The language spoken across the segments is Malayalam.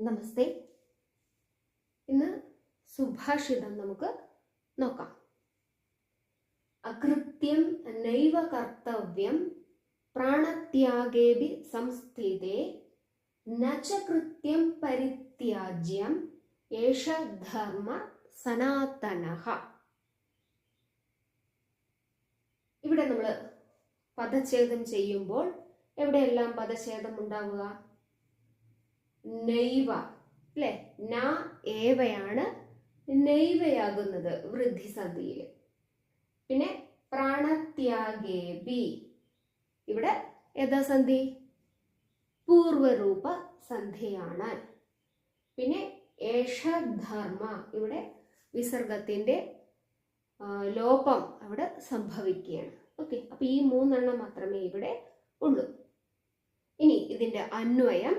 നമസ്തേ. ഇന്ന് സുഭാഷിതം നമുക്ക് നോക്കാം. അകൃത്യം നൈവ കർത്തവ്യം പ്രാണത്യാഗേബി സംസ്ഥിതേ. നച്ച കൃത്യം പരിത്യാജ്യം ഏഷ ധർമ്മ സനാതനഹ ഇവിടെ നമ്മൾ പദച്ഛേദം ചെയ്യുമ്പോൾ എവിടെയെല്ലാം പദച്ഛേദം ഉണ്ടാവുക? നൈവ അല്ലെ ന ഏവയാണ് നൈവയാകുന്നത് വൃദ്ധിസന്ധിയിൽ. പിന്നെ പ്രാണത്യാഗേബി ഇവിടെ ഏതാ സന്ധി? പൂർവരൂപ സന്ധിയാണ് പിന്നെ ഏഷധർമ്മ. ഇവിടെ വിസർഗത്തിന്റെ ആ, ലോപം അവിടെ സംഭവിക്കുകയാണ്. ഓക്കെ അപ്പൊ ഈ മൂന്നെണ്ണം മാത്രമേ ഇവിടെ ഉള്ളൂ. ഇനി ഇതിന്റെ അന്വയം.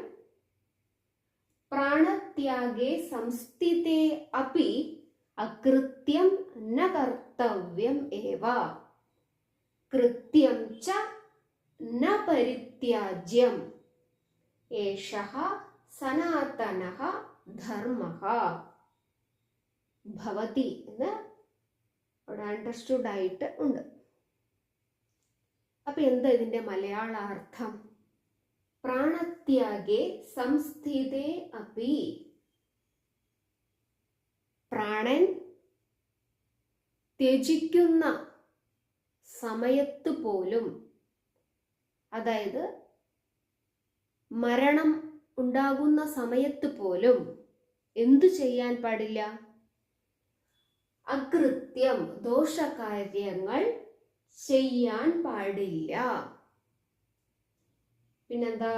പ്രാണത്യാഗേ സംസ്ഥിതേ അപ്പി അകൃത്യം ന കർത്തവ്യം ഏവ. കൃത്യം ച ന പരിത്യാജ്യം. ഏഷ സനാതനഃ ധർമ്മ. ഭവതി എന്ന് അവിടെ അണ്ടർസ്റ്റുഡ് ആയിട്ട് ഉണ്ട്. അപ്പൊ എന്താ ഇതിന്റെ മലയാള അർത്ഥം പ്രാണത്യാഗേ സംസ്ഥിതേ അപി. പ്രാണൻ ത്യജിക്കുന്ന സമയത്ത് പോലും അതായത് മരണം ഉണ്ടാകുന്ന സമയത്ത് പോലും എന്തു ചെയ്യാൻ പാടില്ല? അകൃത്യം ദോഷകാര്യങ്ങൾ ചെയ്യാൻ പാടില്ല. പിന്നെന്താ?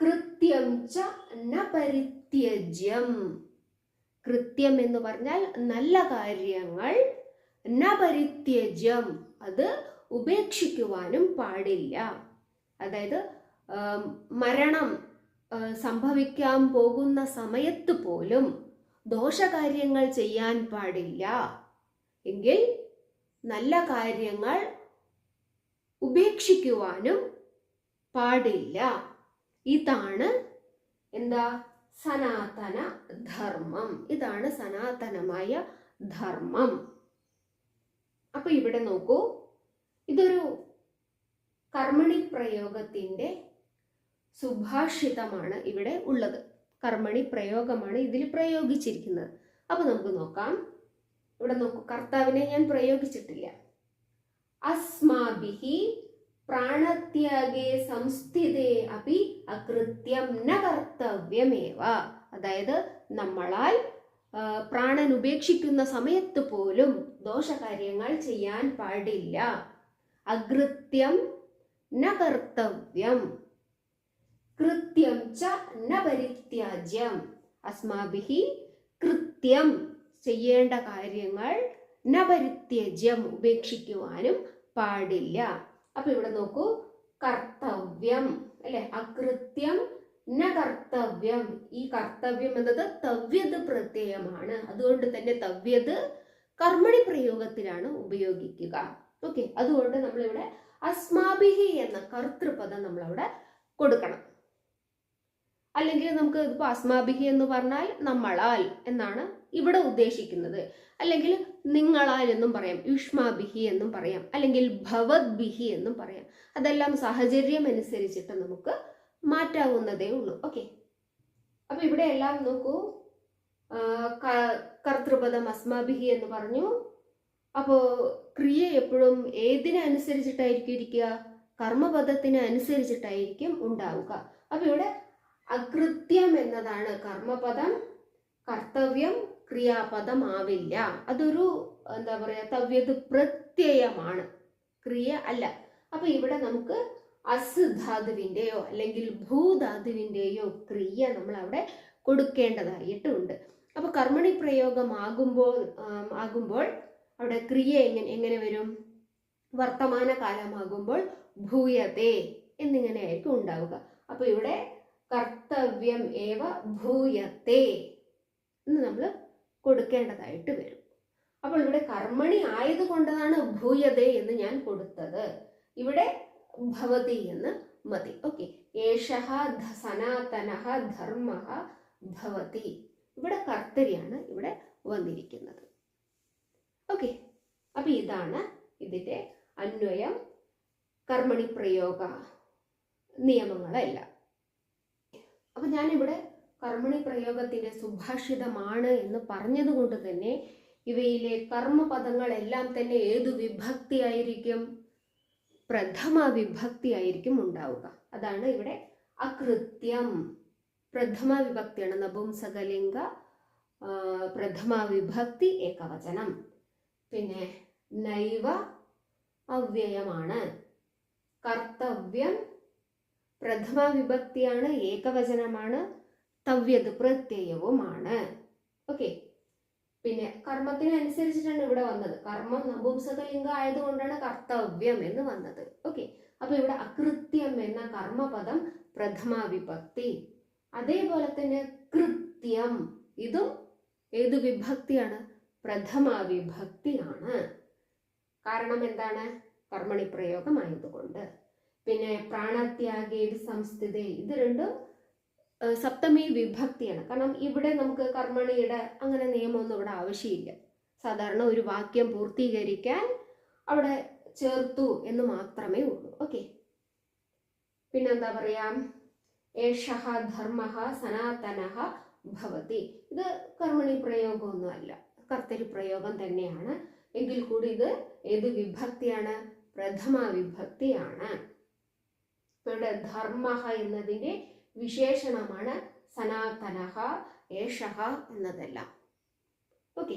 കൃത്യം ച ന പരിത്യജ്യം. കൃത്യം എന്ന് പറഞ്ഞാൽ നല്ല കാര്യങ്ങൾ ന പരിത്യജ്യം. അത് ഉപേക്ഷിക്കുവാനും പാടില്ല. അതായത് മരണം സംഭവിക്കാൻ പോകുന്ന സമയത്ത് പോലും ദോഷകാര്യങ്ങൾ ചെയ്യാൻ പാടില്ല. എങ്കിൽ നല്ല കാര്യങ്ങൾ ഉപേക്ഷിക്കുവാനും പാടില്ല. ഇതാണ് എന്താ? സനാതന ധർമ്മം. ഇതാണ് സനാതനമായ ധർമ്മം. അപ്പൊ ഇവിടെ നോക്കൂ. ഇതൊരു കർമ്മണി പ്രയോഗത്തിന്റെ സുഭാഷിതമാണ് ഇവിടെ ഉള്ളത്. കർമ്മണി പ്രയോഗമാണ് ഇതിൽ പ്രയോഗിച്ചിരിക്കുന്നത്. അപ്പൊ നമുക്ക് നോക്കാം. ഇവിടെ നോക്കൂ. കർത്താവിനെ ഞാൻ പ്രയോഗിച്ചിട്ടില്ല. അസ്മാഭിഹി പ്രാണത്യാഗേ സംസ്ഥിതേ അപ്പി അകൃത്യം ന കർത്തവ്യമേവ. അതായത് നമ്മളാൽ പ്രാണൻ ഉപേക്ഷിക്കുന്ന സമയത്ത് പോലും ദോഷകാര്യങ്ങൾ ചെയ്യാൻ പാടില്ല. അകൃത്യം ന കർത്തവ്യം കൃത്യം ച ന പരിത്യാജ്യം. അസ്മാഭിഹി കൃത്യം ചെയ്യേണ്ട കാര്യങ്ങൾ ന പരിത്യജ്യം ഉപേക്ഷിക്കുവാനും പാടില്ല. അപ്പൊ ഇവിടെ നോക്കൂ. കർത്തവ്യം അല്ലെ? അകൃത്യം ന കർത്തവ്യം ഈ കർത്തവ്യം എന്നത് തവ്യത് പ്രത്യയമാണ്. അതുകൊണ്ട് തന്നെ തവ്യത് കർമ്മണി പ്രയോഗത്തിലാണ് ഉപയോഗിക്കുക. ഓക്കെ. അതുകൊണ്ട് നമ്മളിവിടെ അസ്മാഭിഹി എന്ന കർത്തൃപദം നമ്മളവിടെ കൊടുക്കണം. അല്ലെങ്കിൽ നമുക്ക് ഇപ്പൊ അസ്മാഭിഹി എന്ന് പറഞ്ഞാൽ നമ്മളാൽ എന്നാണ് ഇവിടെ ഉദ്ദേശിക്കുന്നത്. അല്ലെങ്കിൽ നിങ്ങളാൽ എന്നും പറയാം യുഷ്മാബിഹി എന്നും പറയാം അല്ലെങ്കിൽ ഭവത് ബിഹി എന്നും പറയാം. അതെല്ലാം സാഹചര്യം അനുസരിച്ചിട്ട് നമുക്ക് മാറ്റാവുന്നതേ ഉള്ളൂ. ഓക്കെ അപ്പൊ ഇവിടെ എല്ലാം നോക്കൂ. കർത്തൃപദം അസ്മാബിഹി എന്ന് പറഞ്ഞു. അപ്പോ ക്രിയ എപ്പോഴും ഏതിനനുസരിച്ചിട്ടായിരിക്കും ഇരിക്കുക? കർമ്മപദത്തിന് അനുസരിച്ചിട്ടായിരിക്കും ഉണ്ടാവുക. അപ്പൊ ഇവിടെ അകൃത്യം എന്നതാണ് കർമ്മപദം കർത്തവ്യം ക്രിയാപദം ആവില്ല അതൊരു എന്താ പറയാ തവ്യത് പ്രത്യയമാണ്. ക്രിയ അല്ല. അപ്പൊ ഇവിടെ നമുക്ക് അസ് അല്ലെങ്കിൽ ഭൂധാതുവിന്റെയോ ക്രിയ നമ്മൾ അവിടെ കൊടുക്കേണ്ടതായിട്ടുണ്ട്. അപ്പൊ കർമ്മണി പ്രയോഗമാകുമ്പോൾ ആകുമ്പോൾ അവിടെ ക്രിയ എങ്ങനെ എങ്ങനെ വരും? വർത്തമാന കാലമാകുമ്പോൾ ഭൂയതേ എന്നിങ്ങനെ ആയിരിക്കും ഉണ്ടാവുക. അപ്പൊ ഇവിടെ കർത്തവ്യം ഏവ ഭൂയത്തെ എന്ന് നമ്മൾ കൊടുക്കേണ്ടതായിട്ട് വരും. അപ്പോൾ ഇവിടെ കർമ്മണി ആയതുകൊണ്ടാണ് ഭൂയതേ എന്ന് ഞാൻ കൊടുത്തത്. ഇവിടെ ഭവതി എന്ന് മതി. ഓക്കെ ഏഷഹ സനാതന ധർമ്മ ഭവതി. ഇവിടെ കർത്തരിയാണ് ഇവിടെ വന്നിരിക്കുന്നത്. ഓക്കെ അപ്പൊ ഇതാണ് ഇതിന്റെ അന്വയം. കർമ്മണി പ്രയോഗ നിയമങ്ങളെല്ലാം. അപ്പൊ ഞാനിവിടെ കർമ്മണി പ്രയോഗത്തിന്റെ സുഭാഷിതമാണ് എന്ന് പറഞ്ഞതുകൊണ്ട് തന്നെ ഇവയിലെ കർമ്മപദങ്ങളെല്ലാം തന്നെ ഏതു വിഭക്തിയായിരിക്കും? പ്രഥമ വിഭക്തിയായിരിക്കും ഉണ്ടാവുക. അതാണ് ഇവിടെ അകൃത്യം. പ്രഥമ വിഭക്തിയാണ് നപുംസകലിംഗ പ്രഥമ വിഭക്തി ഏകവചനം. പിന്നെ നൈവ അവ്യയമാണ്. കർത്തവ്യം പ്രഥമ വിഭക്തിയാണ് ഏകവചനമാണ്. തവ്യത് പ്രത്യയവുമാണ്. ഓക്കെ പിന്നെ കർമ്മത്തിനനുസരിച്ചിട്ടാണ് ഇവിടെ വന്നത്. കർമ്മം നപുംസകലിംഗ ആയതുകൊണ്ടാണ് കർത്തവ്യം എന്ന് വന്നത്. ഓക്കെ അപ്പൊ ഇവിടെ അകൃത്യം എന്ന കർമ്മപദം പ്രഥമ വിഭക്തി അതേപോലെ തന്നെ കൃത്യം. ഇതും ഏത് വിഭക്തിയാണ്? പ്രഥമ വിഭക്തിയാണ് കാരണം എന്താണ്? കർമ്മണി പ്രയോഗമായതുകൊണ്ട് പിന്നെ പ്രാണത്യാഗേത് സംസ്ഥിതി ഇത് രണ്ടും സപ്തമി വിഭക്തിയാണ്. കാരണം ഇവിടെ നമുക്ക് കർമ്മണിയുടെ അങ്ങനെ നിയമമൊന്നും ഇവിടെ ആവശ്യമില്ല. സാധാരണ ഒരു വാക്യം പൂർത്തീകരിക്കാൻ അവിടെ ചേർത്തു എന്ന് മാത്രമേ ഉള്ളൂ. ഓക്കെ. പിന്നെന്താ പറയാം? ഏഷഹ ധർമ്മ സനാതന ഭവതി. ഇത് കർമ്മണി പ്രയോഗമൊന്നുമല്ല കർത്തരി പ്രയോഗം തന്നെയാണ്. എങ്കിൽ കൂടി ഇത് ഏത് വിഭക്തിയാണ്? പ്രഥമ വിഭക്തിയാണ്. ഇവിടെ ധർമ്മ എന്നതിന്റെ വിശേഷണമാണ് സനാതനഹ ഏഷഹ എന്നതെല്ലാം. ഓക്കെ